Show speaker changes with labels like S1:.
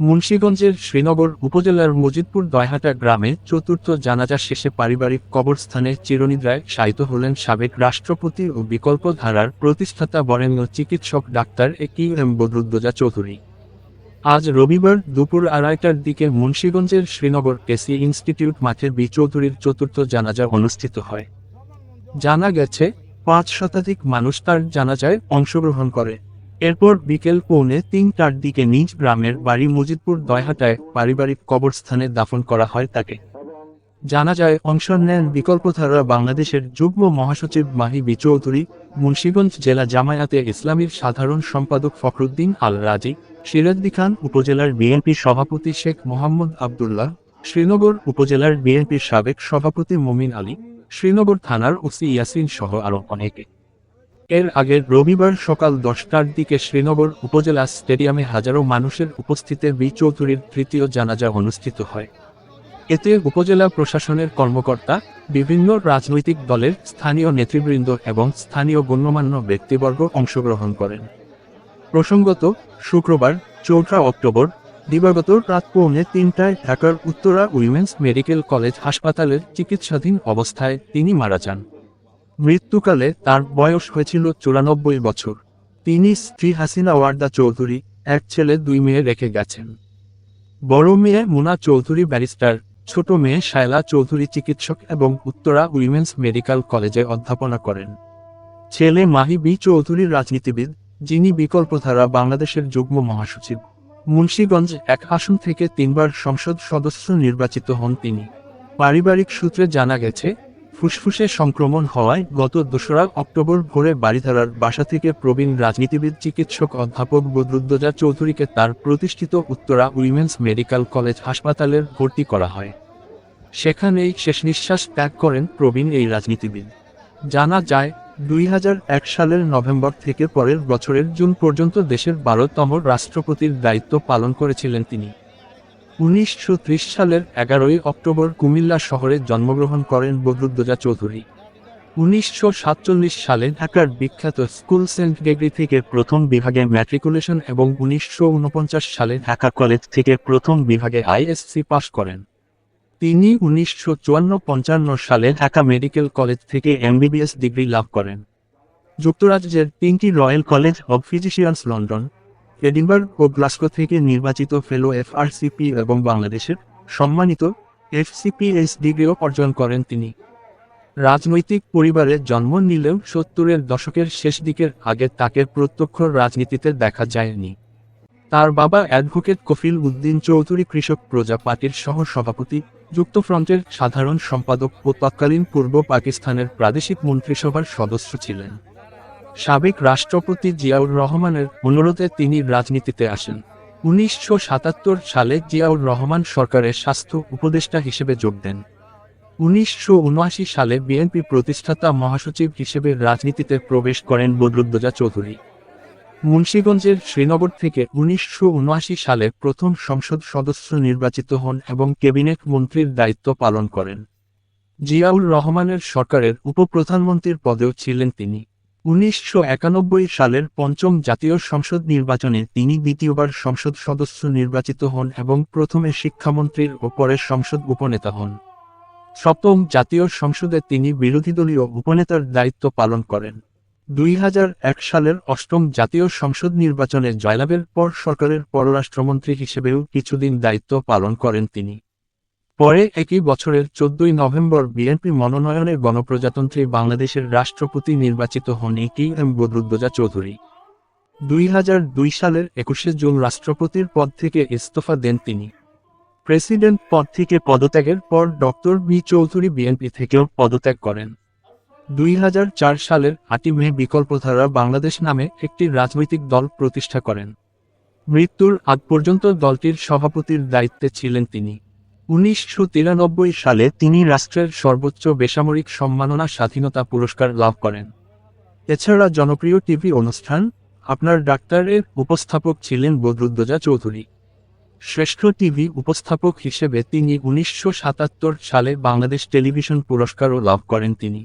S1: মুন্সীগঞ্জের শ্রীনগর উপজেলার মজিদপুর দয়হাটা গ্রামে চতুর্থ জানাজা শেষে পারিবারিক কবরস্থানে চিরনিদ্রায় শায়িত হলেন সাবেক রাষ্ট্রপতি ও বিকল্প ধারার প্রতিষ্ঠাতা বরেণ্য চিকিৎসক doctor A Q M Badruddoza Chowdhury. আজ রবিবার দুপুর আড়াইটার দিকে মুন্সীগঞ্জের শ্রীনগর কেসি ইনস্টিটিউট মাঠে বি চৌধুরীর চতুর্থ জানাজা অনুষ্ঠিত হয়। জানা গেছে, পাঁচ শতাধিক মানুষ তার জানাজায় অংশগ্রহণ করে। এরপর বিকেল পৌনে তিনটার দিকে নিজ গ্রামের বাড়ি মজিদপুর দয়হাটায় পারিবারিক কবরস্থানে দাফন করা হয় তাকে। জানা যায় অংশ নেন বিকল্পধারা বাংলাদেশের যুগ্ম মহাসচিব মাহি বি চৌধুরী, মুন্সীগঞ্জ জেলা জামায়াতে ইসলামীর সাধারণ সম্পাদক ফখরুদ্দিন আল রাজি সিরাজদি খান উপজেলার বিএনপির সভাপতি শেখ মোহাম্মদ আবদুল্লাহ, শ্রীনগর উপজেলার বিএনপির সাবেক সভাপতি মমিন আলী, শ্রীনগর থানার ওসি ইয়াসিন সহ আরও অনেকে। এর আগে রবিবার সকাল দশটার দিকে শ্রীনগর উপজেলা স্টেডিয়ামে হাজারো মানুষের উপস্থিতিতে বি চৌধুরীর তৃতীয় জানাজা অনুষ্ঠিত হয়। এতে উপজেলা প্রশাসনের কর্মকর্তা, বিভিন্ন রাজনৈতিক দলের স্থানীয় নেতৃবৃন্দ এবং স্থানীয় গণ্যমান্য ব্যক্তিবর্গ অংশগ্রহণ করেন। প্রসঙ্গত, শুক্রবার, চৌঠা অক্টোবর, দিবাগত রাত পৌনে তিনটায় ঢাকার উত্তরা উইমেন্স মেডিকেল কলেজ হাসপাতালের চিকিৎসাধীন অবস্থায় তিনি মারা যান। মৃত্যুকালে তার বয়স হয়েছিল চুরানব্বই বছর। তিনি স্ত্রী হাসিনা ওয়ার্দা চৌধুরী, এক ছেলে, দুই মেয়ে রেখে গেছেন। বড় মেয়ে মুনা চৌধুরী ব্যারিস্টার, ছোট মেয়ে শায়লা চৌধুরী চিকিৎসক এবং উত্তরা উইমেন্স মেডিকেল কলেজে অধ্যাপনা করেন। ছেলে মাহি বি চৌধুরী রাজনীতিবিদ, যিনি বিকল্পধারা বাংলাদেশের যুগ্ম মহাসচিব। মুন্সীগঞ্জ এক আসন থেকে তিনবার সংসদ সদস্য নির্বাচিত হন তিনি। পারিবারিক সূত্রে জানা গেছে ফুসফুসে সংক্রমণ হওয়ায় গত দোসরা অক্টোবর ভোরে বাড়িধারার বাসা থেকে প্রবীণ রাজনীতিবিদ, চিকিৎসক অধ্যাপক বদরুদ্দোজা চৌধুরীকে তার প্রতিষ্ঠিত উত্তরা উইমেন্স মেডিকেল কলেজ হাসপাতালের ভর্তি করা হয়। সেখানেই শেষ নিঃশ্বাস ত্যাগ করেন প্রবীণ এই রাজনীতিবিদ। জানা যায়, দুই হাজার এক সালের নভেম্বর থেকে পরের বছরের জুন পর্যন্ত দেশের বারোতম রাষ্ট্রপতির দায়িত্ব পালন করেছিলেন তিনি। উনিশশো ত্রিশ সালের এগারোই অক্টোবর কুমিল্লা শহরে জন্মগ্রহণ করেন বদরুদ্দোজা চৌধুরী। উনিশশো সাতচল্লিশ সালে ঢাকার বিখ্যাত স্কুল সেন্ট গ্রেগরি থেকে প্রথম বিভাগে ম্যাট্রিকুলেশন এবং উনিশশো ঊনপঞ্চাশ সালে ঢাকা কলেজ থেকে প্রথম বিভাগে আইএসসি পাশ করেন। তিনি উনিশশো চুয়ান্ন পঞ্চান্ন সালে ঢাকা মেডিকেল কলেজ থেকে এমবিবিএস ডিগ্রি লাভ করেন। যুক্তরাজ্যের তিনটি royal college of physicians, London. Edinburgh O Glasgow থেকে নির্বাচিত ফেলো এফআরসিপি এবং বাংলাদেশের সম্মানিত এফসিপিএস ডিগ্রিও অর্জন করেন তিনি। রাজনৈতিক পরিবারে জন্ম নিলেও সত্তরের দশকের শেষ দিকের আগে তাকে প্রত্যক্ষ রাজনীতিতে দেখা যায়নি। তার বাবা অ্যাডভোকেট কফিল উদ্দিন চৌধুরী কৃষক প্রজা পার্টির সহ সভাপতি যুক্তফ্রন্টের সাধারণ সম্পাদক ও তৎকালীন পূর্ব পাকিস্তানের প্রাদেশিক মন্ত্রিসভার সদস্য ছিলেন। সাবেক রাষ্ট্রপতি জিয়াউর রহমানের অনুরোধে তিনি রাজনীতিতে আসেন। উনিশশো সাতাত্তর সালে জিয়াউর রহমান সরকারের স্বাস্থ্য উপদেষ্টা হিসেবে যোগ দেন। উনিশশো উনআশি সালে বিএনপি প্রতিষ্ঠাতা মহাসচিব হিসেবে রাজনীতিতে প্রবেশ করেন বদরুদ্দোজা চৌধুরী। মুন্সীগঞ্জের শ্রীনগর থেকে উনিশশো উনআশি সালে প্রথম সংসদ সদস্য নির্বাচিত হন এবং ক্যাবিনেট মন্ত্রীর দায়িত্ব পালন করেন। জিয়াউর রহমানের সরকারের উপপ্রধানমন্ত্রীর পদেও ছিলেন তিনি। উনিশশো একানব্বই সালের পঞ্চম জাতীয় সংসদ নির্বাচনে তিনি দ্বিতীয়বার সংসদ সদস্য নির্বাচিত হন এবং প্রথমে শিক্ষামন্ত্রীর ও পরে সংসদ উপনেতা হন। সপ্তম জাতীয় সংসদে তিনি বিরোধী দলীয় উপনেতার দায়িত্ব পালন করেন। দুই হাজার এক সালের অষ্টম জাতীয় সংসদ নির্বাচনে জয়লাভের পর সরকারের পররাষ্ট্রমন্ত্রী হিসেবেও কিছুদিন দায়িত্ব পালন করেন তিনি। পরে একই বছরের চোদ্দই নভেম্বর বিএনপি মনোনয়নে গণপ্রজাতন্ত্রী বাংলাদেশের রাষ্ট্রপতি নির্বাচিত হন এটি এম বদরুদ্দোজা চৌধুরী। দুই হাজার দুই সালের একুশে জুন রাষ্ট্রপতির পদ থেকে ইস্তফা দেন তিনি। প্রেসিডেন্ট পদ থেকে পদত্যাগের পর ডক্টর বি চৌধুরী বিএনপি থেকেও পদত্যাগ করেন। দুই হাজার চার সালের আটই মে বিকল্পধারা বাংলাদেশ নামে একটি রাজনৈতিক দল প্রতিষ্ঠা করেন। মৃত্যুর আগ পর্যন্ত দলটির সভাপতির দায়িত্বে ছিলেন তিনি। উনিশশো তিরানব্বই সালে তিনি রাষ্ট্রের সর্বোচ্চ বেসামরিক সম্মাননা স্বাধীনতা পুরস্কার লাভ করেন। এছাড়া জনপ্রিয় টিভি অনুষ্ঠান, আপনার ডাক্তারের উপস্থাপক ছিলেন বদরুদ্দোজা চৌধুরী। শ্রেষ্ঠ টিভি উপস্থাপক হিসেবে তিনি উনিশশো সাতাত্তর সালে বাংলাদেশ টেলিভিশন পুরস্কারও লাভ করেন তিনি।